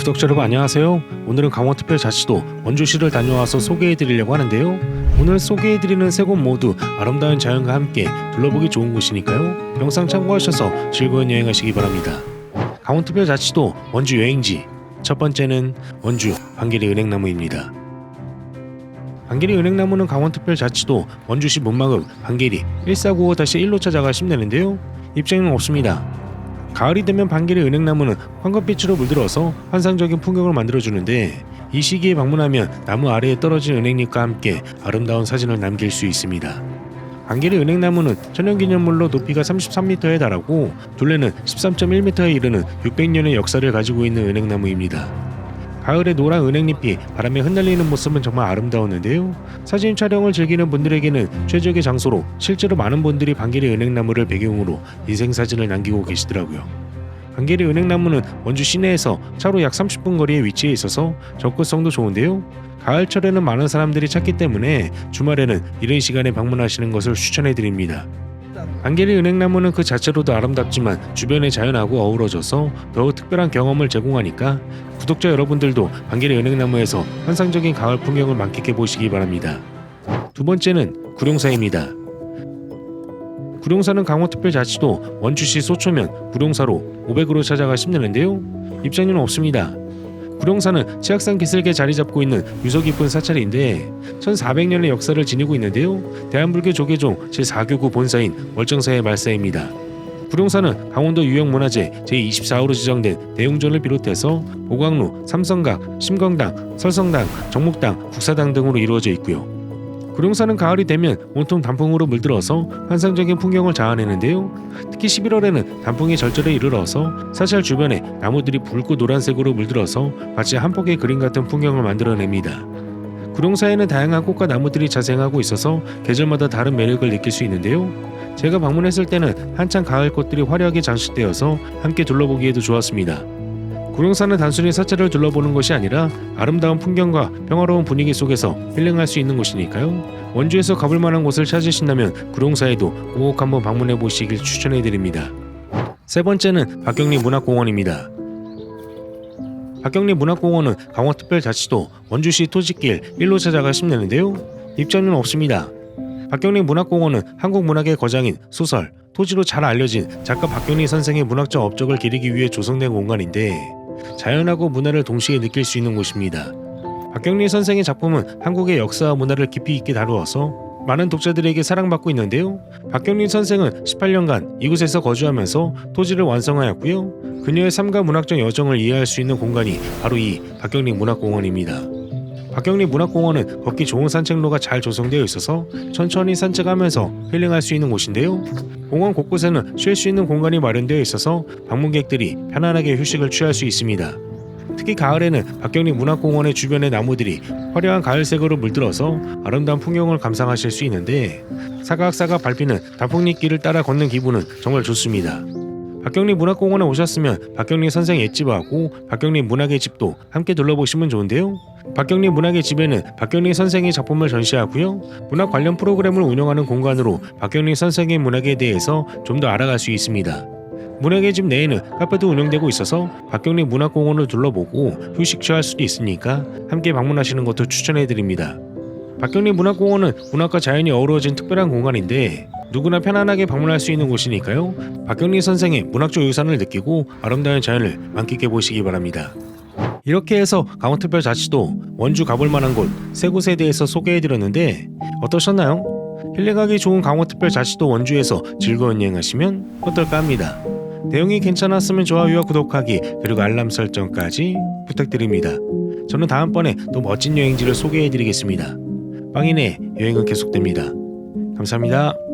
구독자 여러분 안녕하세요. 오늘은 강원특별자치도 원주시를 다녀와서 소개해드리려고 하는데요. 오늘 소개해드리는 세 곳 모두 아름다운 자연과 함께 둘러보기 좋은 곳이니까요. 영상 참고하셔서 즐거운 여행하시기 바랍니다. 강원특별자치도 원주 여행지 첫 번째는 원주 반길이 은행나무입니다. 반길이 은행나무는 강원특별자치도 원주시 문막읍 반길이 1495-1로 찾아가 심내는데요. 입장은 없습니다. 가을이 되면 반길의 은행나무는 황금빛으로 물들어서 환상적인 풍경을 만들어주는데 이 시기에 방문하면 나무 아래에 떨어진 은행잎과 함께 아름다운 사진을 남길 수 있습니다. 반길의 은행나무는 천연기념물로 높이가 33m에 달하고 둘레는 13.1m에 이르는 600년의 역사를 가지고 있는 은행나무입니다. 가을에 노란 은행잎이 바람에 흩날리는 모습은 정말 아름다웠는데요. 사진 촬영을 즐기는 분들에게는 최적의 장소로 실제로 많은 분들이 반길의 은행나무를 배경으로 인생 사진을 남기고 계시더라고요. 반길의 은행나무는 원주 시내에서 차로 약 30분 거리에 위치해 있어서 접근성도 좋은데요. 가을철에는 많은 사람들이 찾기 때문에 주말에는 이른 시간에 방문하시는 것을 추천해 드립니다. 안개리 은행나무는 그 자체로도 아름답지만 주변의 자연하고 어우러져서 더욱 특별한 경험을 제공하니까 구독자 여러분들도 안개리 은행나무에서 환상적인 가을 풍경을 만끽해 보시기 바랍니다. 두 번째는 구룡사입니다. 구룡사는 강원특별자치도 원주시 소초면 구룡사로 500으로 찾아가 심내는데요. 입장료는 없습니다. 구룡사는 치악산 기슭에 자리 잡고 있는 유서 깊은 사찰인데 1400년의 역사를 지니고 있는데요. 대한불교 조계종 제4교구 본사인 월정사의 말사입니다. 구룡사는 강원도 유형문화재 제24호로 지정된 대웅전을 비롯해서 보광루, 삼성각, 심건당, 설성당, 정목당, 국사당 등으로 이루어져 있고요. 구룡사는 가을이 되면 온통 단풍으로 물들어서 환상적인 풍경을 자아내는데요. 특히 11월에는 단풍이 절절에 이르러서 사찰 주변에 나무들이 붉고 노란색으로 물들어서 마치 한 폭의 그림 같은 풍경을 만들어냅니다. 구룡사에는 다양한 꽃과 나무들이 자생하고 있어서 계절마다 다른 매력을 느낄 수 있는데요. 제가 방문했을 때는 한창 가을 꽃들이 화려하게 장식되어서 함께 둘러보기에도 좋았습니다. 구룡산은 단순히 사찰을 둘러보는 것이 아니라 아름다운 풍경과 평화로운 분위기 속에서 힐링할 수 있는 곳이니까요. 원주에서 가볼 만한 곳을 찾으신다면 구룡사에도 꼭 한번 방문해 보시길 추천해 드립니다. 세 번째는 박경리 문학공원입니다. 박경리 문학공원은 강원특별자치도 원주시 토지길 1로 찾아가 심내는데요. 입장료는 없습니다. 박경리 문학공원은 한국 문학의 거장인 소설, 토지로 잘 알려진 작가 박경리 선생의 문학적 업적을 기리기 위해 조성된 공간인데 자연하고 문화를 동시에 느낄 수 있는 곳입니다. 박경리 선생의 작품은 한국의 역사와 문화를 깊이 있게 다루어서 많은 독자들에게 사랑받고 있는데요. 박경리 선생은 18년간 이곳에서 거주하면서 토지를 완성하였고요. 그녀의 삶과 문학적 여정을 이해할 수 있는 공간이 바로 이 박경리 문학공원입니다. 박경리 문학공원은 걷기 좋은 산책로가 잘 조성되어 있어서 천천히 산책하면서 힐링할 수 있는 곳인데요. 공원 곳곳에는 쉴 수 있는 공간이 마련되어 있어서 방문객들이 편안하게 휴식을 취할 수 있습니다. 특히 가을에는 박경리 문학공원의 주변의 나무들이 화려한 가을색으로 물들어서 아름다운 풍경을 감상하실 수 있는데 사각사각 밟히는 단풍잎길을 따라 걷는 기분은 정말 좋습니다. 박경리 문학공원에 오셨으면 박경리 선생 옛집하고 박경리 문학의 집도 함께 둘러보시면 좋은데요. 박경리 문학의 집에는 박경리 선생의 작품을 전시하고요. 문학 관련 프로그램을 운영하는 공간으로 박경리 선생의 문학에 대해서 좀 더 알아갈 수 있습니다. 문학의 집 내에는 카페도 운영되고 있어서 박경리 문학공원을 둘러보고 휴식 취할 수도 있으니까 함께 방문하시는 것도 추천해 드립니다. 박경리 문학공원은 문학과 자연이 어우러진 특별한 공간인데 누구나 편안하게 방문할 수 있는 곳이니까요. 박경리 선생의 문학적 유산을 느끼고 아름다운 자연을 만끽해 보시기 바랍니다. 이렇게 해서 강원특별자치도 원주 가볼 만한 곳 세 곳에 대해서 소개해 드렸는데 어떠셨나요? 힐링하기 좋은 강원특별자치도 원주에서 즐거운 여행하시면 어떨까 합니다. 내용이 괜찮았으면 좋아요와 구독하기 그리고 알람 설정까지 부탁드립니다. 저는 다음번에 또 멋진 여행지를 소개해 드리겠습니다. 빵인의 여행은 계속됩니다. 감사합니다.